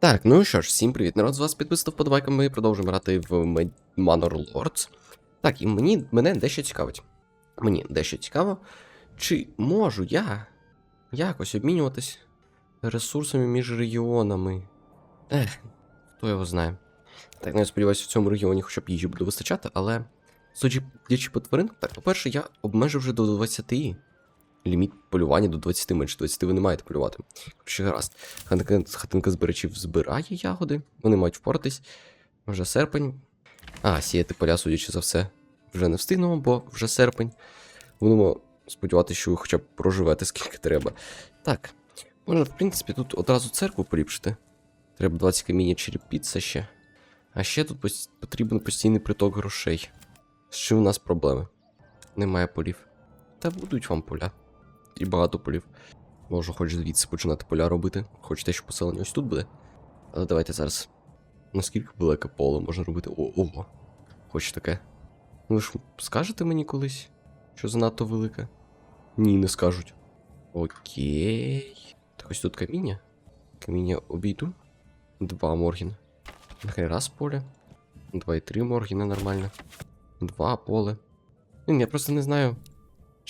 Так, ну що ж, всім привіт, народ з вас підписав вподобайками, ми продовжуємо грати в Manor Lords. Так, і мені, мене дещо цікавить. Мені дещо цікаво, чи можу я якось обмінюватись ресурсами між регіонами. Ех, хто його знає. Так, ну я сподіваюся, в цьому регіоні хоча б їжі буде вистачати, але судячи по тваринкам, так, по-перше, я обмежив вже до 20. Ліміт полювання до 20, менше 20 ви не маєте полювати. Коротше, гаразд. Хатинка, хатинка збирачів збирає ягоди, вони мають впоратись. Вже серпень. А, сіяти поля, судячи за все, вже не встигнемо, бо вже серпень. Будемо сподіватися, що ви хоча б проживете скільки треба. Так, можна, в принципі, тут одразу церкву поліпшити. Треба 20 каміння черепіться ще. А ще тут потрібен постійний приток грошей. З чим у нас проблеми? Немає полів. Та будуть вам поля. І багато полів. Можу хоч звідси починати поля робити. Хочете, що поселення ось тут буде. Але давайте зараз. Наскільки велике поле можна робити? О, ого. Хоч таке. Ну ви ж скажете мені колись, що занадто велике? Ні, не скажуть. Окей. Так ось тут каміння. Каміння обійду. Два моргіна. Нехай раз поле. Два і три моргіна нормально. Два поле. Блін, я просто не знаю.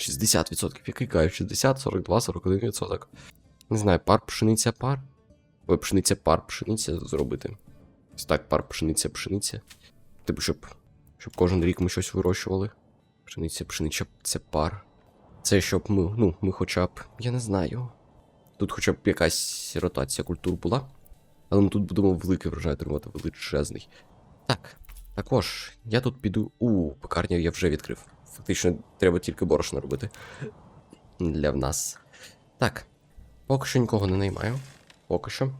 60%. Який кайф? 60, 42, 41%. Не знаю, пар пшениця пар. Ой, пшениця пар, пшениця зробити. Ось так, пар, пшениця, пшениця. Типу, щоб, щоб кожен рік ми щось вирощували. Пшениця, пшениця, це пар. Це щоб ми, ну, ми хоча б. Я не знаю. Тут хоча б якась ротація культур була. Але ми тут будемо великий врожай отримувати, величезний. Так, також, я тут піду. У, пекарню я вже відкрив. Фактично, треба тільки борошно робити. Для в нас. Так. Поки що нікого не наймаю. Поки що.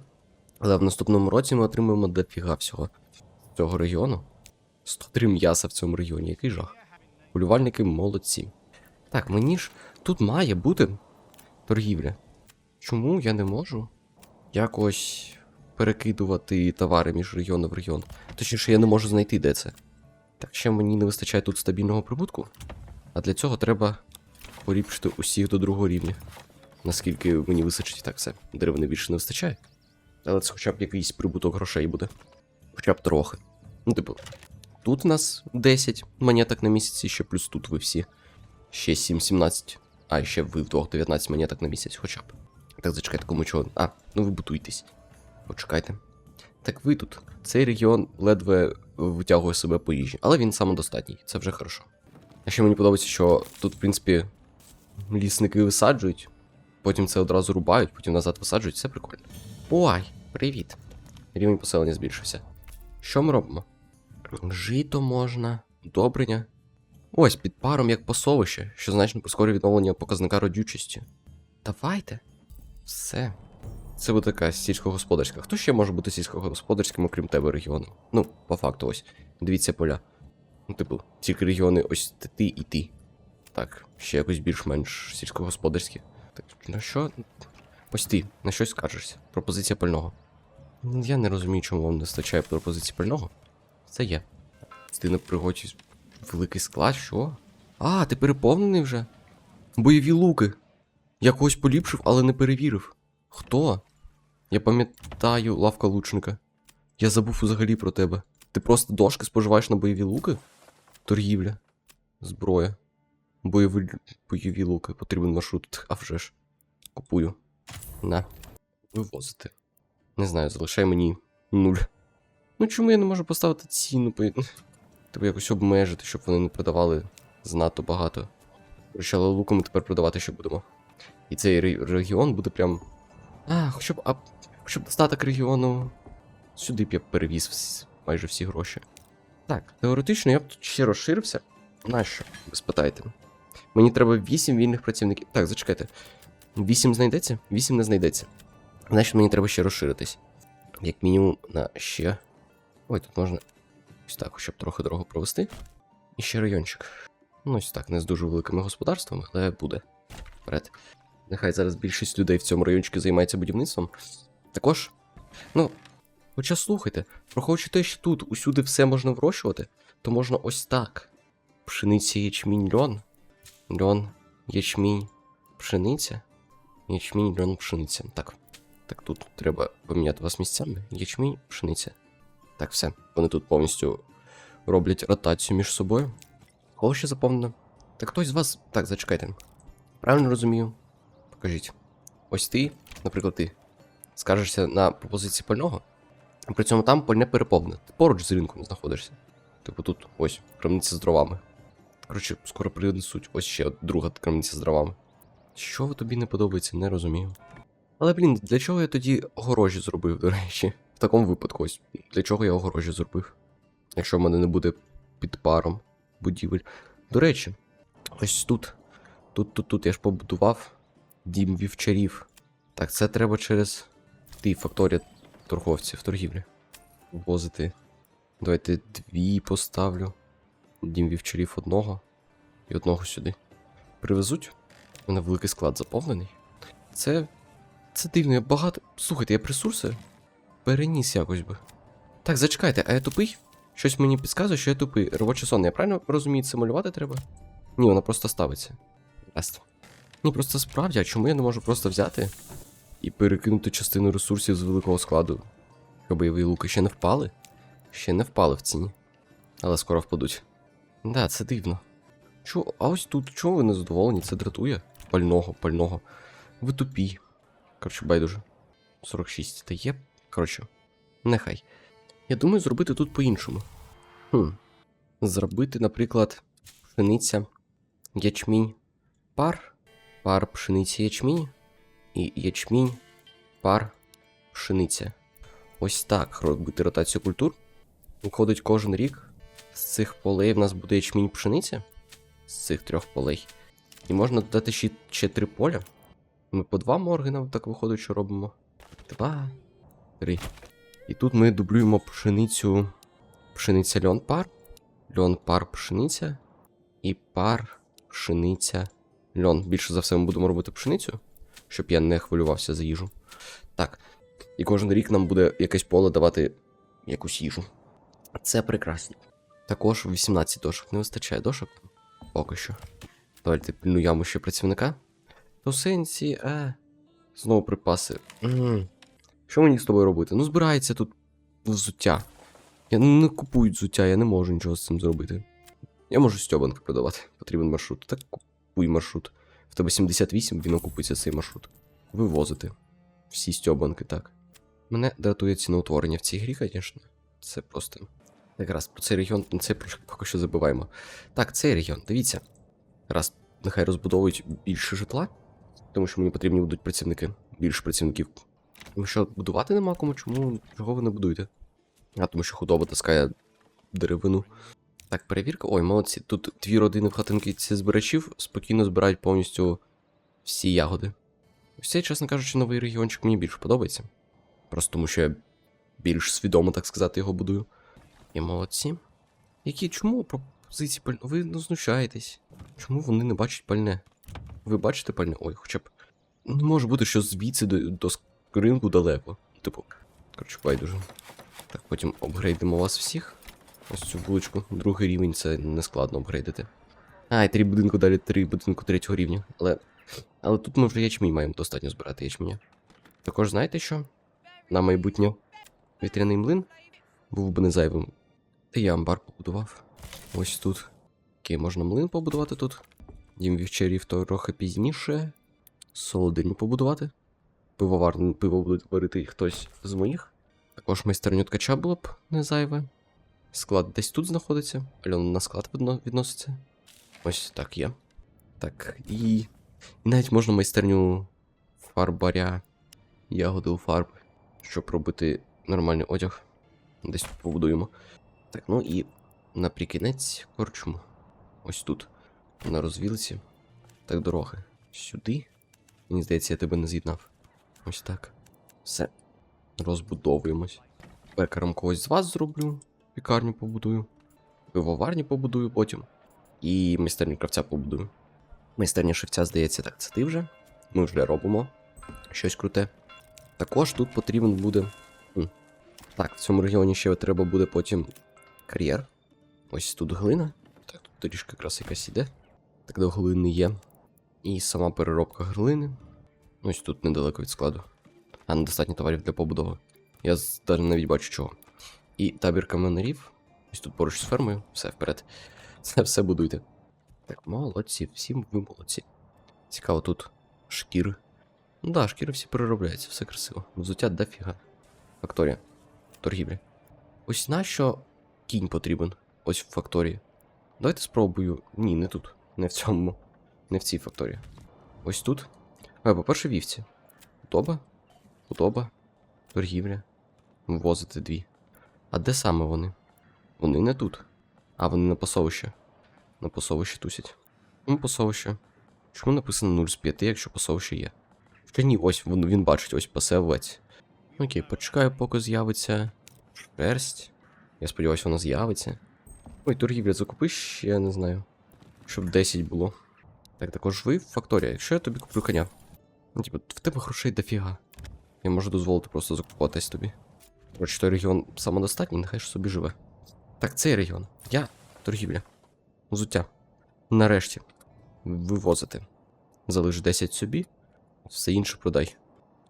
Але в наступному році ми отримаємо дофіга всього цього регіону. 103 м'яса в цьому регіоні, який жах. Полювальники молодці. Так, мені ж тут має бути торгівля. Чому я не можу якось перекидувати товари між регіону в регіон? Точніше, я не можу знайти, де це. Так ще мені не вистачає тут стабільного прибутку. А для цього треба поліпшити усіх до другого рівня. Наскільки мені вистачить так все. Деревини більше не вистачає. Але це хоча б якийсь прибуток грошей буде. Хоча б трохи. Ну, типу, тут у нас 10 монеток на місяць, і ще плюс тут ви всі. Ще 7-17. А, ще ви вдвох 19 монеток на місяць, хоча б. Так, зачекайте, кому чого. А, ну ви будуйтесь. Почекайте. Так ви тут. Цей регіон ледве витягує себе по їжі, але він самодостатній, це вже хорошо. А ще мені подобається, що тут, в принципі, лісники висаджують, потім це одразу рубають, потім назад висаджують, все прикольно. Ой, привіт. Рівень поселення збільшився. Що ми робимо? Жито можна, удобрення. Ось під паром як посовище, що значно прискорює відновлення показника родючості. Давайте. Все. Це буде така сільськогосподарська. Хто ще може бути сільськогосподарським, окрім тебе регіону? Ну, по факту, ось. Дивіться поля. Ну, типу, тільки регіони ось ти і ти. Так, ще якось більш-менш сільськогосподарські. Так, на що? Ось на щось скажешся. Пропозиція пального. Я не розумію, чому вам не вистачає пропозиції пального. Це є. Ти на пригоді великий склад, що? А, ти переповнений вже? Бойові луки. Я когось поліпшив, але не перевірив. Хто? Я пам'ятаю лавка лучника. Я забув взагалі про тебе. Ти просто дошки споживаєш на бойові луки? Торгівля. Зброя. Бойові, бойові луки. Потрібен маршрут. А вже ж. Купую. На. Вивозити. Не знаю, залишай мені нуль. Ну чому я не можу поставити ціну? по- Треба якось обмежити, щоб вони не продавали занадто багато. Але луку ми тепер продавати ще будемо. І цей регіон буде прям. А, хоча б, а, хоча б достаток регіону. Сюди б я перевіз майже всі гроші. Так, теоретично я б тут ще розширився. Нащо? Ви спитаєте. Мені треба 8 вільних працівників. Так, зачекайте. 8 знайдеться? 8 не знайдеться. Значить, мені треба ще розширитись. Як мінімум на ще. Ой, тут можна. Ось так, щоб трохи дорогу провести. І ще райончик. Ну, ось так, не з дуже великими господарствами, але буде. Вперед. Нехай зараз більшість людей в цьому райончику займається будівництвом. Також, ну, хоча слухайте, враховуючи те, що тут усюди все можна вирощувати, то можна ось так. Пшениця, ячмінь, льон. Льон, ячмінь, пшениця. Ячмінь, льон, пшениця. Так. Так, тут треба поміняти вас місцями. Ячмінь, пшениця. Так, все. Вони тут повністю роблять ротацію між собою. Кого ще заповнено? Так хтось з вас. Так, зачекайте. Правильно розумію. Покажіть. Ось ти, наприклад, ти скажешся на пропозиції пального, при цьому там пальне переповнене. Ти поруч з ринком знаходишся. Типу тут ось крамниця з дровами. Коротше, скоро принесуть ось ще друга крамниця з дровами. Що тобі не подобається, не розумію. Але блін, для чого я тоді огорожі зробив, до речі? В такому випадку ось. Для чого я огорожі зробив? Якщо в мене не буде під паром будівель. До речі, ось тут. Тут, тут, тут я ж побудував дім вівчарів. Так, це треба через ти, факторія торговців, торгівлі. Ввозити. Давайте дві поставлю. Дім вівчарів одного і одного сюди. Привезуть. У мене великий склад заповнений. Це. Це дивно, я багато. Слухайте, я б ресурси переніс якось би. Так, зачекайте, а я тупий? Щось мені підказує, що я тупий. Робочий сон, я правильно розумію, це малювати треба? Ні, вона просто ставиться. Ясно. Ні, просто справді, а чому я не можу просто взяти і перекинути частину ресурсів з великого складу? Що бойові луки ще не впали? Ще не впали в ціні. Але скоро впадуть. Да, це дивно. Чо, а ось тут чого ви не задоволені? Це дратує? Пального, пального. Ви тупі. Коротше, байдуже. 46 та є. Коротше, нехай. Я думаю, зробити тут по-іншому. Хм. Зробити, наприклад, пшениця, ячмінь, пар, пар пшениці ячмінь і ячмінь, пар, пшениця. Ось так робити ротацію культур. Виходить кожен рік. З цих полей в нас буде ячмінь пшениця. З цих трьох полей. І можна додати ще, ще три поля. Ми по два моргена так виходить, що робимо. Два, три. І тут ми дублюємо пшеницю. Пшениця льон пар. Льон пар пшениця. І пар пшениця льон. Більше за все ми будемо робити пшеницю, щоб я не хвилювався за їжу. Так. І кожен рік нам буде якесь поле давати якусь їжу. Це прекрасно. Також 18 дошок. Не вистачає дошок. Поки що. Давайте пільну яму ще працівника. То сенсі, е. Знову припаси. м Що мені з тобою робити? Ну, збирається тут взуття. Я не купую взуття, я не можу нічого з цим зробити. Я можу стьобанки продавати. Потрібен маршрут. Так купуй маршрут. В тебе 78, він окупиться цей маршрут. Вивозити. Всі стьобанки, так. Мене дратує ціноутворення в цій грі, звісно. Це просто. Якраз про цей регіон, це поки що забуваємо. Так, цей регіон, дивіться. Раз, нехай розбудовують більше житла, тому що мені потрібні будуть працівники. Більше працівників. Тому що будувати нема кому, чому чого ви не будуєте? А тому що худоба таскає деревину. Так, перевірка. Ой, молодці. Тут дві родини в хатинки ці збирачів спокійно збирають повністю всі ягоди. Ось чесно кажучи, новий регіончик мені більше подобається. Просто тому що я більш свідомо, так сказати, його будую. І молодці. Які чому пропозиції пальне? Ви ну, знущаєтесь. Чому вони не бачать пальне? Ви бачите пальне? Ой, хоча б. Не може бути, що звідси до, до ринку далеко. Типу, коротше, байдуже. Так, потім апгрейдимо вас всіх. Ось цю вуличку. Другий рівень це не складно апгрейдити. А, і три будинку далі, три будинку третього рівня. Але. Але тут ми вже ячмінь маємо достатньо збирати ячменя. Також знаєте що? На майбутнє вітряний млин був би не зайвим. Та я амбар побудував. Ось тут. Окей, можна млин побудувати тут. Дім вівчарів трохи пізніше. Солодильню побудувати. Пивоварне пиво буде варити хтось з моїх. Також майстерню ткача було б не зайве. Склад десь тут знаходиться. Альон на склад відноситься. Ось так є. Так, і. І навіть можна майстерню фарбаря. Ягоди у фарби. Щоб робити нормальний одяг. Десь тут побудуємо. Так, ну і наприкінець корчму. Ось тут. На розвілці. Так, дороги. Сюди. Мені здається, я тебе не з'єднав. Ось так. Все. Розбудовуємось. Пекаром когось з вас зроблю. Пікарню побудую. Пивоварню побудую потім. І майстерню кравця побудую. Майстерня шевця, здається, так, це ти вже. Ми вже робимо щось круте. Також тут потрібен буде. Так, в цьому регіоні ще треба буде потім кар'єр. Ось тут глина. Так, тут трішки якраз якась іде. Так до глини є. І сама переробка глини. Ось тут недалеко від складу. А недостатньо товарів для побудови. Я навіть бачу чого. І табір каменерів. Ось тут поруч з фермою. Все вперед. Це все будуйте. Так, молодці, всім ви молодці. Цікаво тут шкіри. Ну да, шкіри всі переробляються, все красиво. Взуття дофіга. Факторія. Торгівля. Ось нащо кінь потрібен? Ось в факторії. Давайте спробую. Ні, не тут. Не в цьому. Не в цій факторії. Ось тут. А, по-перше, вівці. Худоба. Худоба. Торгівля. Ввозити дві. А де саме вони? Вони не тут. А, вони на пасовище. На пасовище тусять. Ну, пасовище. Чому написано 0 з 5, якщо пасовище є? Ще ні, ось він, він бачить, ось пасе. Окей, почекаю, поки з'явиться шерсть. Я сподіваюся, вона з'явиться. Ой, торгівля закупи ще, я не знаю. Щоб 10 було. Так, також ви факторія. Якщо я тобі куплю коня. Ну, типу, в тебе грошей дофіга. Я можу дозволити просто закупатись тобі. Коротше, той регіон самодостатній, нехай ж собі живе. Так, цей регіон. Я торгівля. Взуття. Нарешті. Вивозити. Залиш 10 собі, все інше продай.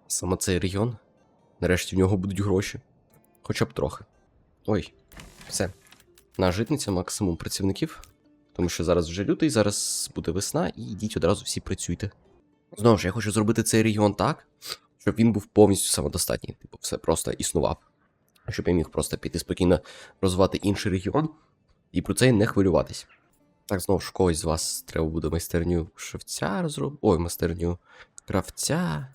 Саме цей регіон. Нарешті в нього будуть гроші. Хоча б трохи. Ой, все. На житниця максимум працівників. Тому що зараз вже лютий, зараз буде весна, і йдіть одразу всі працюйте. Знову ж, я хочу зробити цей регіон так, щоб він був повністю самодостатній. Типу, все просто існував. Щоб я міг просто піти спокійно розвивати інший регіон і про це не хвилюватись. Так, знову ж когось з вас треба буде майстерню шевця розробити. Ой, майстерню кравця,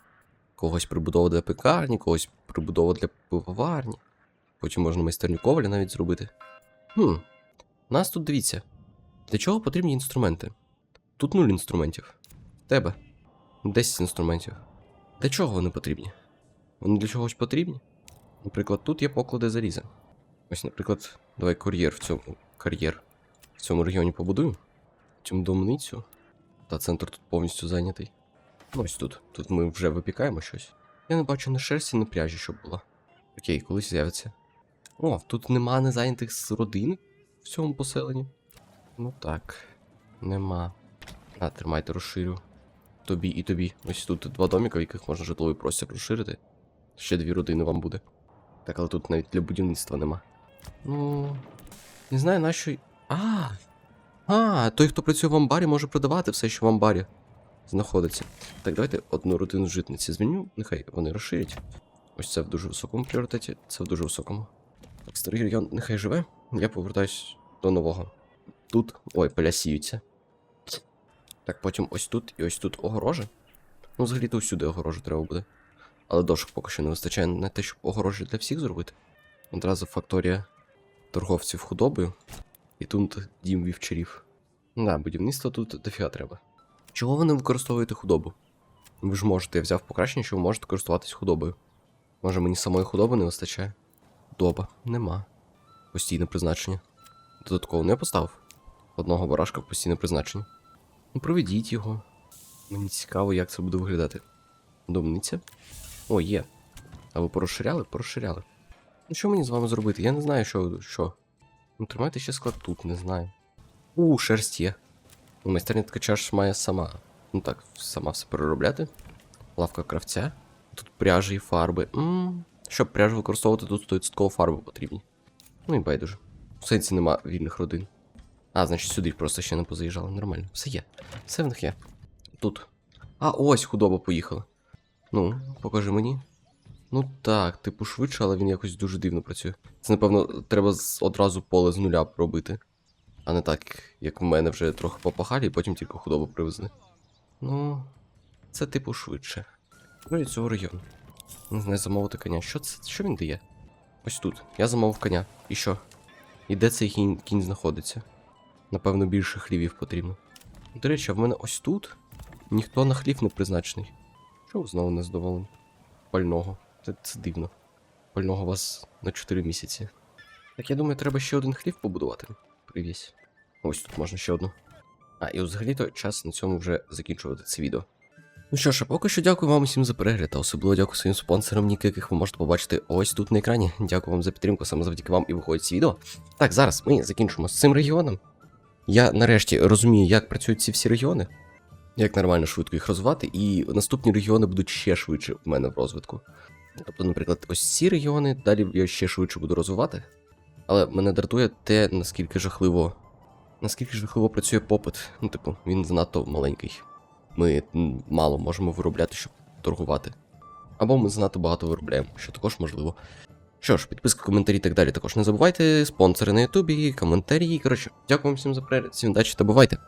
когось прибудова для пекарні, когось прибудова для пивоварні. Потім можна майстерню коваля навіть зробити. Хм, нас тут дивіться. Для чого потрібні інструменти? Тут нуль інструментів. Тебе 10 інструментів. Для чого вони потрібні? Вони для чогось потрібні? Наприклад, тут є поклади заліза. Ось, наприклад, давай кур'єр в цьому кар'єр в цьому регіоні побудую. Потім домницю. Та центр тут повністю зайнятий. Ну, ось тут. Тут ми вже випікаємо щось. Я не бачу ні шерсті, ні пряжі, щоб була. Окей, колись з'явиться. О, тут нема незайнятих з родин в цьому поселенні. Ну так, нема. А, тримайте, розширю. Тобі і тобі. Ось тут два доміка, в яких можна житловий простір розширити. Ще дві родини вам буде. Так, але тут навіть для будівництва нема. Ну. Не знаю, нащо. А! А, той, хто працює в амбарі, може продавати все, що в амбарі знаходиться. Так, давайте одну родину житниці зміню. Нехай вони розширять. Ось це в дуже високому пріоритеті, це в дуже високому. Так, старий регіон нехай живе. Я повертаюсь до нового. Тут. Ой, поля сіються. Так, потім ось тут і ось тут огорожі. Ну, взагалі-то всюди огорожі треба буде. Але дошок поки що не вистачає на те, щоб огорожі для всіх зробити. Одразу факторія торговців худобою. І тут дім вівчарів. Да, будівництво тут дофіга треба. Чого ви не використовуєте худобу? Ви ж можете, я взяв покращення, що ви можете користуватись худобою. Може мені самої худоби не вистачає? Худоба, нема. Постійне призначення. Додатково не поставив. Одного барашка в постійне призначення. Ну, проведіть його. Мені цікаво, як це буде виглядати. Домниця? О, є. А ви порозширяли? Порозширяли. Ну що мені з вами зробити? Я не знаю, що. що. Ну, тримайте ще склад тут, не знаю. У, шерсть є. Ну, майстерня ткача ж має сама. Ну так, сама все переробляти. Лавка кравця. Тут пряжі і фарби. Ммм. Щоб пряжу використовувати, тут 100% фарби потрібні. Ну і байдуже. В сенсі нема вільних родин. А, значить, сюди просто ще не позаїжджали. Нормально. Все є. Все в них є. Тут. А, ось худоба поїхала. Ну, покажи мені. Ну так, типу швидше, але він якось дуже дивно працює. Це, напевно, треба одразу поле з нуля робити. А не так, як в мене вже трохи попахалі, і потім тільки худобу привезли. Ну, це типу швидше. Ну і цього району. Не знаю, замовити коня. Що це? Що він дає? Ось тут. Я замовив коня. І що? І де цей кінь, кінь знаходиться? Напевно, більше хлівів потрібно. До речі, а в мене ось тут ніхто на хлів не призначений. Чого знову не задоволений? Пального. Це, це дивно. Пального вас на 4 місяці. Так я думаю, треба ще один хлів побудувати. Привізь. Ось тут можна ще одну. А, і взагалі-то час на цьому вже закінчувати це відео. Ну що ж, а поки що дякую вам усім за перегляд, та особливо дякую своїм спонсорам, ніки, яких ви можете побачити ось тут на екрані. Дякую вам за підтримку, саме завдяки вам і виходить ці відео. Так, зараз ми закінчимо з цим регіоном. Я нарешті розумію, як працюють ці всі регіони, як нормально швидко їх розвивати, і наступні регіони будуть ще швидше в мене в розвитку. Тобто, наприклад, ось ці регіони, далі я ще швидше буду розвивати. Але мене дратує те, наскільки жахливо. Наскільки жахливо працює попит. Ну, типу, він занадто маленький. Ми мало можемо виробляти, щоб торгувати. Або ми занадто багато виробляємо, що також можливо. Що ж, підписка, коментарі і так далі. Також не забувайте, спонсори на Ютубі, коментарі. Коротше, дякую всім за перегляд, всім удачі та бувайте!